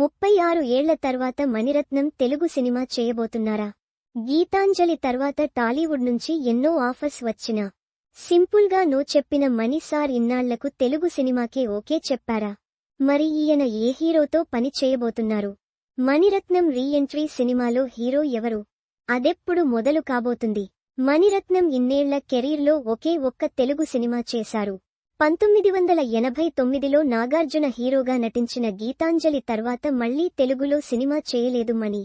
ముప్పై ఆరు ఏళ్ళ తర్వాత మణిరత్నం తెలుగు సినిమా చేయబోతున్నారా? గీతాంజలి తర్వాత టాలీవుడ్ నుంచి ఎన్నో ఆఫర్స్ వచ్చినా. సింపుల్గా నో చెప్పిన మణి సార్ ఇన్నాళ్ళకు తెలుగు సినిమాకే ఓకే చెప్పారా? మరి ఈయన ఏ హీరోతో పని చేయబోతున్నారు? మణిరత్నం రీఎంట్రీ సినిమాలో హీరో ఎవరు? అదెప్పుడు మొదలు కాబోతుంది? మణిరత్నం ఇన్నేళ్ళ కెరీర్లో ఒకే ఒక్క తెలుగు సినిమా చేశారు. పంతొమ్మిది వందల ఎనభై తొమ్మిదిలో నాగార్జున హీరోగా నటించిన గీతాంజలి తర్వాత మళ్ళీ తెలుగులో సినిమా చేయలేదు మణి.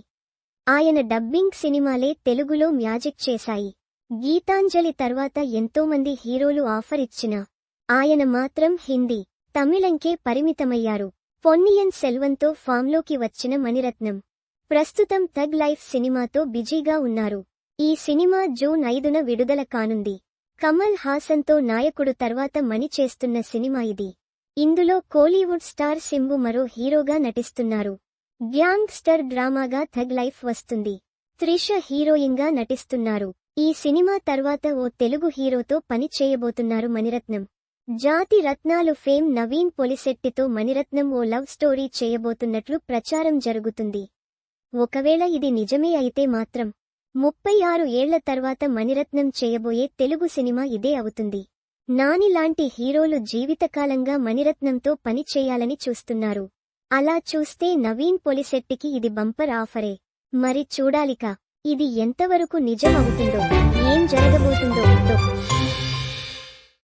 ఆయన డబ్బింగ్ సినిమాలే తెలుగులో మ్యాజిక్ చేశాయి. గీతాంజలి తర్వాత ఎంతోమంది హీరోలు ఆఫర్ ఇచ్చినా ఆయన మాత్రం హిందీ తమిళంకే పరిమితమయ్యారు. పొన్నియన్ సెల్వంతో ఫామ్లోకి వచ్చిన మణిరత్నం ప్రస్తుతం థగ్ లైఫ్ సినిమాతో బిజీగా ఉన్నారు. ఈ సినిమా జూన్ ఐదున విడుదల కానుంది. కమల్ హాసన్తో నాయకుడు తర్వాత మణి చేస్తున్న సినిమా ఇది. ఇందులో కోలీవుడ్ స్టార్ సింబు మరో హీరోగా నటిస్తున్నారు. గ్యాంగ్స్టర్ డ్రామాగా థగ్ లైఫ్ వస్తుంది. త్రిష హీరోయిన్గా నటిస్తున్నారు. ఈ సినిమా తర్వాత ఓ తెలుగు హీరోతో పని చేయబోతున్నారు మణిరత్నం. జాతి రత్నాలు ఫేమ్ నవీన్ పొలిశెట్టితో మణిరత్నం ఓ లవ్ స్టోరీ చేయబోతున్నట్లు ప్రచారం జరుగుతుంది. ఒకవేళ ఇది నిజమే అయితే మాత్రం ముప్పై ఆరు ఏళ్ళ తర్వాత మణిరత్నం చేయబోయే తెలుగు సినిమా ఇదే అవుతుంది. నాని లాంటి హీరోలు జీవితకాలంగా మణిరత్నంతో పని చేయాలని చూస్తున్నారు. అలా చూస్తే నవీన్ పొలిశెట్టికి ఇది బంపర్ ఆఫరే. మరి చూడాలిక ఇది ఎంతవరకు నిజం అవుతుందో